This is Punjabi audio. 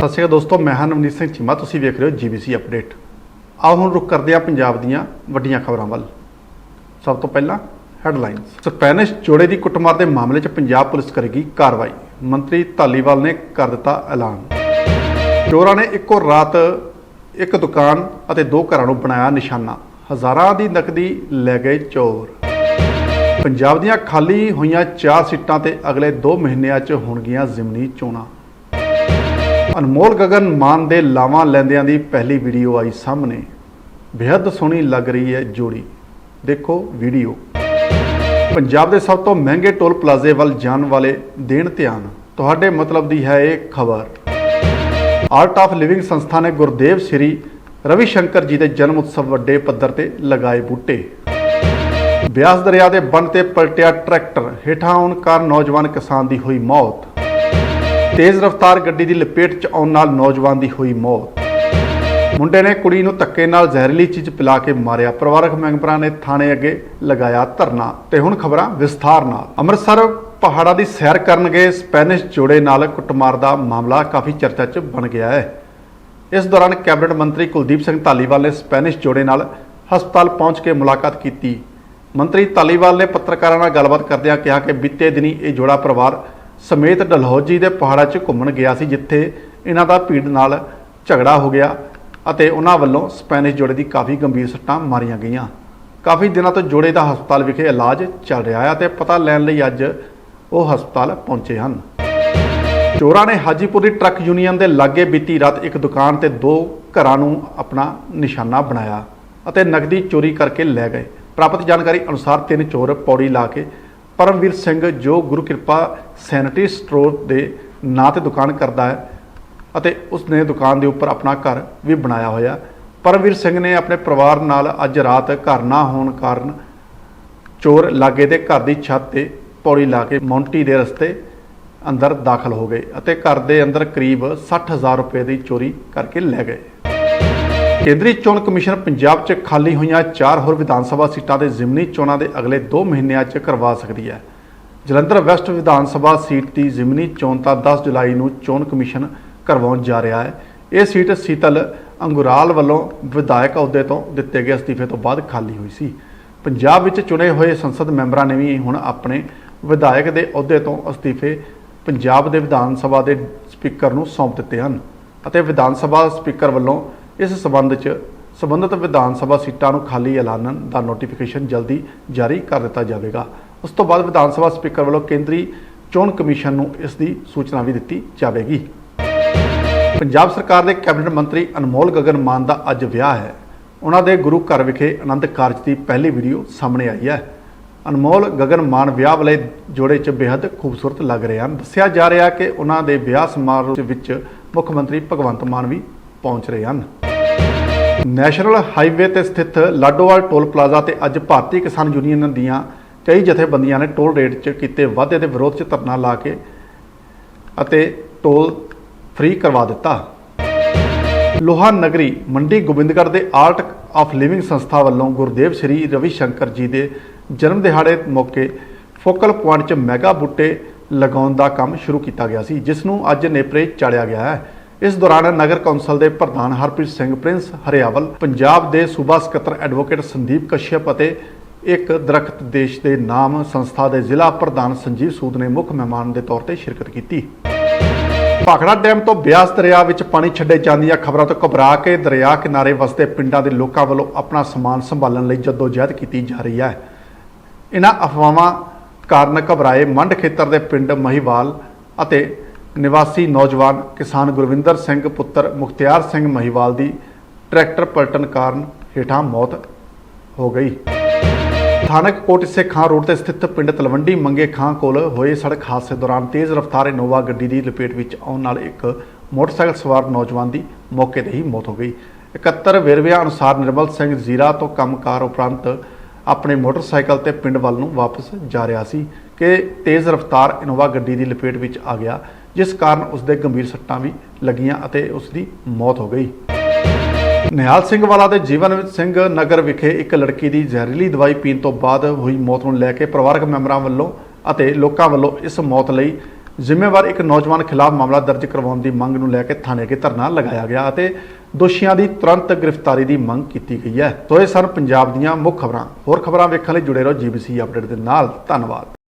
ਸਤਿ ਸ਼੍ਰੀ ਅਕਾਲ ਦੋਸਤੋ, ਮੈਂ ਹਾਂ ਨਵਨੀਤ ਸਿੰਘ ਚੀਮਾ, ਤੁਸੀਂ ਵੇਖ ਰਹੇ ਹੋ ਜੀਬੀਸੀ ਅਪਡੇਟ। ਆਓ ਹੁਣ ਰੁਕ ਕਰਦੇ ਹਾਂ ਪੰਜਾਬ ਦੀਆਂ ਵੱਡੀਆਂ ਖਬਰਾਂ ਵੱਲ। ਸਭ ਤੋਂ ਪਹਿਲਾਂ ਹੈਡਲਾਈਨਸ। ਸਪੈਨਿਸ਼ ਜੋੜੇ ਦੀ ਕੁੱਟਮਾਰ ਦੇ ਮਾਮਲੇ 'ਚ ਪੰਜਾਬ ਪੁਲਿਸ ਕਰੇਗੀ ਕਾਰਵਾਈ। ਮੰਤਰੀ ਧਾਲੀਵਾਲ ਨੇ ਕਰ ਦਿੱਤਾ ਐਲਾਨ। ਚੋਰਾਂ ਨੇ ਇੱਕੋ ਰਾਤ ਇੱਕ ਦੁਕਾਨ ਅਤੇ ਦੋ ਘਰਾਂ ਨੂੰ ਬਣਾਇਆ ਨਿਸ਼ਾਨਾ। ਹਜ਼ਾਰਾਂ ਦੀ ਨਕਦੀ ਲੈ ਗਏ ਚੋਰ। ਪੰਜਾਬ ਦੀਆਂ ਖਾਲੀ ਹੋਈਆਂ ਚਾਰ ਸੀਟਾਂ ਤੇ ਅਗਲੇ 2 ਮਹੀਨਿਆਂ 'ਚ ਹੋਣਗੀਆਂ ਜ਼ਿਮਨੀ ਚੋਣਾਂ। ਅਨਮੋਲ ਗਗਨ ਮਾਨ ਦੇ ਲਾਵਾਂ ਲੈਂਦਿਆਂ ਦੀ ਪਹਿਲੀ ਵੀਡੀਓ ਆਈ ਸਾਹਮਣੇ। ਬੇहद ਸੋਹਣੀ ਲੱਗ ਰਹੀ ਹੈ ਜੋੜੀ। ਦੇਖੋ ਵੀਡੀਓ। ਪੰਜਾਬ ਦੇ ਸਭ ਤੋਂ ਮਹਿੰਗੇ ਟੋਲ ਪਲਾਜ਼ੇ ਵੱਲ ਜਾਣ ਵਾਲੇ ਦੇਣ ਧਿਆਨ। ਤੁਹਾਡੇ ਮਤਲਬ ਦੀ ਹੈ ਇਹ ਖਬਰ। ਆਰਟ ਆਫ ਲਿਵਿੰਗ ਸੰਸਥਾ ਨੇ ਗੁਰਦੇਵ ਸ੍ਰੀ ਰਵੀ ਸ਼ੰਕਰ ਜੀ ਦੇ ਜਨਮ ਉਤਸਵ ਵੱਡੇ ਪੱਧਰ ਤੇ ਲਗਾਏ ਬੂਟੇ। ਬਿਆਸ ਦਰਿਆ ਦੇ ਬੰਨ ਤੇ ਪਲਟਿਆ ਟਰੈਕਟਰ। ਹੇਠਾਂ ਆਉਣ ਕਾਰਨ ਨੌਜਵਾਨ ਕਿਸਾਨ ਦੀ ਹੋਈ ਮੌਤ। ਤੇਜ਼ ਰਫ਼ਤਾਰ ਗੱਡੀ ਦੀ ਲਪੇਟ 'ਚ ਆਉਣ ਨਾਲ ਨੌਜਵਾਨ ਦੀ ਹੋਈ ਮੌਤ। ਮੁੰਡੇ ਨੇ ਕੁੜੀ ਨੂੰ ਧੱਕੇ ਨਾਲ ਜ਼ਹਿਰੀਲੀ ਚੀਜ਼ ਪਿਲਾ ਕੇ ਮਾਰਿਆ। ਪਰਿਵਾਰਕ ਮੈਂਬਰਾਂ ਨੇ ਥਾਣੇ ਅੱਗੇ ਲਗਾਇਆ ਧਰਨਾ ਤੇ ਹੁਣ ਖਬਰਾਂ ਵਿਸਥਾਰ ਨਾਲ। ਅੰਮ੍ਰਿਤਸਰ ਪਹਾੜਾਂ ਦੀ ਸੈਰ ਕਰਨ ਗਏ ਸਪੈਨਿਸ਼ ਜੋੜੇ ਨਾਲ ਕੁੱਟਮਾਰ ਦਾ ਮਾਮਲਾ ਕਾਫੀ ਚਰਚਾ 'ਚ ਬਣ ਗਿਆ ਹੈ। ਇਸ ਦੌਰਾਨ ਕੈਬਨਿਟ ਮੰਤਰੀ ਕੁਲਦੀਪ ਸਿੰਘ ਧਾਲੀਵਾਲ ਨੇ ਸਪੈਨਿਸ਼ ਜੋੜੇ ਨਾਲ ਹਸਪਤਾਲ ਪਹੁੰਚ ਕੇ ਮੁਲਾਕਾਤ ਕੀਤੀ। ਮੰਤਰੀ ਧਾਲੀਵਾਲ ਨੇ ਪੱਤਰਕਾਰਾਂ ਨਾਲ ਗੱਲਬਾਤ ਕਰਦਿਆਂ ਕਿਹਾ ਕਿ ਬੀਤੇ ਦਿਨੀ ਇਹ ਜੋੜਾ ਪਰਿਵਾਰ ਸਮੇਤ ਡਲਹੌਜੀ ਦੇ ਪਹਾੜਾਂ 'ਚ ਘੁੰਮਣ ਗਿਆ ਸੀ, ਜਿੱਥੇ ਇਹਨਾਂ ਦਾ ਭੀੜ ਨਾਲ ਝਗੜਾ ਹੋ ਗਿਆ ਅਤੇ ਉਹਨਾਂ ਵੱਲੋਂ ਸਪੈਨਿਸ਼ ਜੋੜੇ ਦੀ ਕਾਫੀ ਗੰਭੀਰ ਸੱਟਾਂ ਮਾਰੀਆਂ ਗਈਆਂ। ਕਾਫੀ ਦਿਨਾਂ ਤੋਂ ਜੋੜੇ ਦਾ ਹਸਪਤਾਲ ਵਿਖੇ ਇਲਾਜ ਚੱਲ ਰਿਹਾ ਹੈ ਤੇ ਪਤਾ ਲੈਣ ਲਈ ਅੱਜ ਉਹ ਹਸਪਤਾਲ ਪਹੁੰਚੇ ਹਨ। ਚੋਰਾਂ ਨੇ ਹਾਜੀਪੁਰ ਦੀ ਟਰੱਕ ਯੂਨੀਅਨ ਦੇ ਲਾਗੇ ਬੀਤੀ ਰਾਤ ਇੱਕ ਦੁਕਾਨ ਤੇ ਦੋ ਘਰਾਂ ਨੂੰ ਆਪਣਾ ਨਿਸ਼ਾਨਾ ਬਣਾਇਆ ਅਤੇ ਨਕਦੀ ਚੋਰੀ ਕਰਕੇ ਲੈ ਗਏ। ਪ੍ਰਾਪਤ ਜਾਣਕਾਰੀ ਅਨੁਸਾਰ ਤਿੰਨ ਚੋਰ ਪੌੜੀ ਲਾ ਕੇ ਪਰਮਵੀਰ ਸਿੰਘ ਜੋ ਗੁਰੂ ਕਿਰਪਾ ਸੈਨਿਟਰੀ ਸਟੋਰ ਦੇ ਨਾਂ ਤੇ ਦੁਕਾਨ ਕਰਦਾ ਹੈ ਅਤੇ ਉਸ ਨੇ ਦੁਕਾਨ ਦੇ ਉੱਪਰ ਆਪਣਾ ਘਰ ਵੀ ਬਣਾਇਆ ਹੋਇਆ। ਪਰਮਵੀਰ ਸਿੰਘ ਨੇ ਆਪਣੇ ਪਰਿਵਾਰ ਨਾਲ ਅੱਜ ਰਾਤ ਘਰ ਨਾ ਹੋਣ ਕਾਰਨ ਚੋਰ ਲਾਗੇ ਦੇ ਘਰ ਦੀ ਛੱਤ ਤੇ ਪੌੜੀ ਲਾ ਕੇ ਮੌਂਟੀ ਦੇ ਰਸਤੇ ਅੰਦਰ ਦਾਖਲ ਹੋ ਗਏ ਅਤੇ ਘਰ ਦੇ ਅੰਦਰ ਕਰੀਬ 60000 ਰੁਪਏ ਦੀ ਚੋਰੀ ਕਰਕੇ ਲੈ ਗਏ। ਕੇਂਦਰੀ ਚੋਣ ਕਮਿਸ਼ਨ ਪੰਜਾਬ 'ਚ ਖਾਲੀ ਹੋਈਆਂ ਚਾਰ ਹੋਰ ਵਿਧਾਨ ਸਭਾ ਸੀਟਾਂ ਦੇ ਜ਼ਿਮਨੀ ਚੋਣਾਂ ਦੇ ਅਗਲੇ 2 ਮਹੀਨਿਆਂ 'ਚ ਕਰਵਾ ਸਕਦੀ ਹੈ। ਜਲੰਧਰ ਵੈਸਟ ਵਿਧਾਨ ਸਭਾ ਸੀਟ ਦੀ ਜ਼ਿਮਨੀ ਚੋਣ ਤਾਂ 10 ਜੁਲਾਈ ਨੂੰ ਚੋਣ ਕਮਿਸ਼ਨ ਕਰਵਾਉਣ ਜਾ ਰਿਹਾ ਹੈ। ਇਹ ਸੀਟ ਸੀਤਲ ਅੰਗੁਰਾਲ ਵੱਲੋਂ ਵਿਧਾਇਕ ਅਹੁਦੇ ਤੋਂ ਦਿੱਤੇ ਗਏ ਅਸਤੀਫੇ ਤੋਂ ਬਾਅਦ ਖਾਲੀ ਹੋਈ ਸੀ। ਪੰਜਾਬ ਵਿੱਚ ਚੁਣੇ ਹੋਏ ਸੰਸਦ ਮੈਂਬਰਾਂ ਨੇ ਵੀ ਹੁਣ ਆਪਣੇ ਵਿਧਾਇਕ ਦੇ ਅਹੁਦੇ ਤੋਂ ਅਸਤੀਫੇ ਪੰਜਾਬ ਦੇ ਵਿਧਾਨ ਸਭਾ ਦੇ ਸਪੀਕਰ ਨੂੰ ਸੌਂਪ ਦਿੱਤੇ ਹਨ ਅਤੇ ਵਿਧਾਨ ਸਭਾ ਸਪੀਕਰ ਵੱਲੋਂ ਇਸ ਸਬੰਧ 'ਚ ਸਬੰਧਤ ਵਿਧਾਨ ਸਭਾ ਸੀਟਾਂ ਨੂੰ ਖਾਲੀ ਐਲਾਨਣ ਦਾ ਨੋਟੀਫਿਕੇਸ਼ਨ ਜਲਦੀ ਜਾਰੀ ਕਰ ਦਿੱਤਾ ਜਾਵੇਗਾ। ਉਸ ਤੋਂ ਬਾਅਦ ਵਿਧਾਨ ਸਭਾ ਸਪੀਕਰ ਵੱਲੋਂ ਕੇਂਦਰੀ ਚੋਣ ਕਮਿਸ਼ਨ ਨੂੰ ਇਸ ਦੀ ਸੂਚਨਾ ਵੀ ਦਿੱਤੀ ਜਾਵੇਗੀ। ਪੰਜਾਬ ਸਰਕਾਰ ਦੇ ਕੈਬਨਿਟ ਮੰਤਰੀ ਅਨਮੋਲ ਗਗਨ ਮਾਨ ਦਾ ਅੱਜ ਵਿਆਹ ਹੈ। ਉਹਨਾਂ ਦੇ ਗੁਰੂ ਘਰ ਵਿਖੇ ਆਨੰਦ ਕਾਰਜ ਦੀ ਪਹਿਲੀ ਵੀਡੀਓ ਸਾਹਮਣੇ ਆਈ ਹੈ। ਅਨਮੋਲ ਗਗਨ ਮਾਨ ਵਿਆਹ ਵਾਲੇ ਜੋੜੇ 'ਚ ਬੇहद ਖੂਬਸੂਰਤ ਲੱਗ ਰਹੇ ਹਨ। ਦੱਸਿਆ ਜਾ ਰਿਹਾ ਕਿ ਉਹਨਾਂ ਦੇ ਵਿਆਹ ਸਮਾਰੋਹ ਵਿੱਚ ਮੁੱਖ ਮੰਤਰੀ ਭਗਵੰਤ ਮਾਨ ਵੀ ਪਹੁੰਚ ਰਹੇ ਹਨ। ਨੈਸ਼ਨਲ ਹਾਈਵੇ ਤੇ ਸਥਿਤ ਲਾਡੋਵਾਲ ਟੋਲ ਪਲਾਜ਼ਾ ਤੇ ਅੱਜ ਭਾਰਤੀ ਕਿਸਾਨ ਯੂਨੀਅਨ ਦੀਆਂ ਕਈ ਜਥੇਬੰਦੀਆਂ ਨੇ ਟੋਲ ਰੇਟ 'ਚ ਕੀਤੇ ਵਾਧੇ ਦੇ ਵਿਰੋਧ 'ਚ ਧਰਨਾ ਲਾ ਕੇ ਅਤੇ ਟੋਲ ਫ੍ਰੀ ਕਰਵਾ ਦਿੱਤਾ। ਲੋਹਾ ਨਗਰੀ ਮੰਡੀ ਗੋਬਿੰਦਗੜ੍ਹ ਦੇ ਆਰਟ ਆਫ ਲਿਵਿੰਗ ਸੰਸਥਾ ਵੱਲੋਂ ਗੁਰਦੇਵ ਸ੍ਰੀ ਰਵੀ ਸ਼ੰਕਰ ਜੀ ਦੇ ਜਨਮ ਦਿਹਾੜੇ ਮੌਕੇ ਫੋਕਲ ਪੁਆਇੰਟ 'ਚ ਮੈਗਾ ਬੂਟੇ ਲਗਾਉਣ ਦਾ ਕੰਮ ਸ਼ੁਰੂ ਕੀਤਾ ਗਿਆ ਸੀ, ਜਿਸ ਨੂੰ ਅੱਜ ਨੇਪਰੇ ਚਾੜਿਆ ਗਿਆ ਹੈ। ਇਸ ਦੌਰਾਨ ਨਗਰ ਕੌਂਸਲ ਦੇ ਪ੍ਰਧਾਨ ਹਰਪ੍ਰੀਤ ਸਿੰਘ ਪ੍ਰਿੰਸ, ਹਰਿਆਵਲ, ਪੰਜਾਬ ਦੇ ਸੂਬਾ ਸਕੱਤਰ ਐਡਵੋਕੇਟ ਸੰਦੀਪ ਕਸ਼ਯਪ ਅਤੇ ਇੱਕ ਦਰਖਤ ਦੇਸ਼ ਦੇ ਨਾਮ ਸੰਸਥਾ ਦੇ ਜ਼ਿਲ੍ਹਾ ਪ੍ਰਧਾਨ ਸੰਜੀਵ ਸੂਦ ਨੇ ਮੁੱਖ ਮਹਿਮਾਨ ਦੇ ਤੌਰ ਤੇ ਸ਼ਿਰਕਤ ਕੀਤੀ। ਭਾਖੜਾ ਡੈਮ ਤੋਂ ਬਿਆਸ ਦਰਿਆ ਵਿੱਚ ਪਾਣੀ ਛੱਡੇ ਜਾਣ ਦੀਆਂ ਖਬਰਾਂ ਤੋਂ ਘਬਰਾ ਕੇ ਦਰਿਆ ਕਿਨਾਰੇ ਵਸਦੇ ਪਿੰਡਾਂ ਦੇ ਲੋਕਾਂ ਵੱਲੋਂ ਆਪਣਾ ਸਮਾਨ ਸੰਭਾਲਣ ਲਈ ਜਦੋਜਹਿਦ ਕੀਤੀ ਜਾ ਰਹੀ ਹੈ। ਇਹਨਾਂ ਅਫਵਾਹਾਂ ਕਾਰਨ ਘਬਰਾਏ ਮੰਡ ਖੇਤਰ ਦੇ ਪਿੰਡ ਮਹੀਵਾਲ ਅਤੇ ਨਿਵਾਸੀ ਨੌਜਵਾਨ ਕਿਸਾਨ ਗੁਰਵਿੰਦਰ ਸਿੰਘ ਪੁੱਤਰ ਮੁਖਤਿਆਰ ਸਿੰਘ ਮਹੀਵਾਲ ਦੀ ਟਰੈਕਟਰ ਪਲਟਣ ਕਾਰਨ ਹੇਠਾਂ ਮੌਤ ਹੋ ਗਈ। ਸਥਾਨਕ ਕੋਟਿਸੇ ਖਾਂ ਰੋਡ ਤੇ ਸਥਿਤ ਪਿੰਡ ਤਲਵੰਡੀ ਮੰਗੇ ਖਾਂ ਕੋਲ ਹੋਏ ਸੜਕ ਹਾਦਸੇ ਦੌਰਾਨ ਤੇਜ਼ ਰਫ਼ਤਾਰ ਇਨੋਵਾ ਗੱਡੀ ਦੀ ਲਪੇਟ ਵਿੱਚ ਆਉਣ ਨਾਲ ਇੱਕ ਮੋਟਰਸਾਈਕਲ ਸਵਾਰ ਨੌਜਵਾਨ ਦੀ ਮੌਕੇ ਤੇ ਹੀ ਮੌਤ ਹੋ ਗਈ। 71 ਵੇਰਵਿਆਂ ਅਨੁਸਾਰ ਨਿਰਮਲ ਸਿੰਘ ਜ਼ੀਰਾ ਤੋਂ ਕੰਮਕਾਰ ਉਪਰੰਤ ਆਪਣੇ ਮੋਟਰਸਾਈਕਲ ਤੇ ਪਿੰਡ ਵੱਲ ਨੂੰ ਵਾਪਸ ਜਾ ਰਿਹਾ ਸੀ ਕਿ ਤੇਜ਼ ਰਫ਼ਤਾਰ ਇਨੋਵਾ ਗੱਡੀ ਦੀ ਲਪੇਟ ਵਿੱਚ ਆ ਗਿਆ। ਜਿਸ ਕਾਰਨ ਉਸ ਦੇ ਗੰਭੀਰ ਸੱਟਾਂ ਵੀ ਲੱਗੀਆਂ ਅਤੇ ਉਸ ਦੀ ਮੌਤ ਹੋ ਗਈ। ਨਿਹਾਲ ਸਿੰਘ ਵਾਲਾ ਦੇ ਜੀਵਨ ਸਿੰਘ ਨਗਰ ਵਿਖੇ ਇੱਕ ਲੜਕੀ ਦੀ ਜ਼ਹਿਰੀਲੀ ਦਵਾਈ ਪੀਣ ਤੋਂ ਬਾਅਦ ਹੋਈ ਮੌਤ ਨੂੰ ਲੈ ਕੇ ਪਰਿਵਾਰਕ ਮੈਂਬਰਾਂ ਵੱਲੋਂ ਅਤੇ ਲੋਕਾਂ ਵੱਲੋਂ ਇਸ ਮੌਤ ਲਈ ਜ਼ਿੰਮੇਵਾਰ ਇੱਕ ਨੌਜਵਾਨ ਖਿਲਾਫ ਮਾਮਲਾ ਦਰਜ ਕਰਵਾਉਣ ਦੀ ਮੰਗ ਨੂੰ ਲੈ ਕੇ ਥਾਣੇ ਕੇ ਧਰਨਾ ਲਗਾਇਆ ਗਿਆ ਅਤੇ ਦੋਸ਼ੀਆਂ ਦੀ ਤੁਰੰਤ ਗ੍ਰਿਫਤਾਰੀ ਦੀ ਮੰਗ ਕੀਤੀ ਗਈ ਹੈ। ਸੋ ਇਹ ਸਨ ਪੰਜਾਬ ਦੀਆਂ ਮੁੱਖ ਖਬਰਾਂ। ਹੋਰ ਖਬਰਾਂ ਵੇਖਣ ਲਈ ਜੁੜੇ ਰਹੋ ਜੀਬੀਸੀ ਅਪਡੇਟ ਦੇ ਨਾਲ। ਧੰਨਵਾਦ।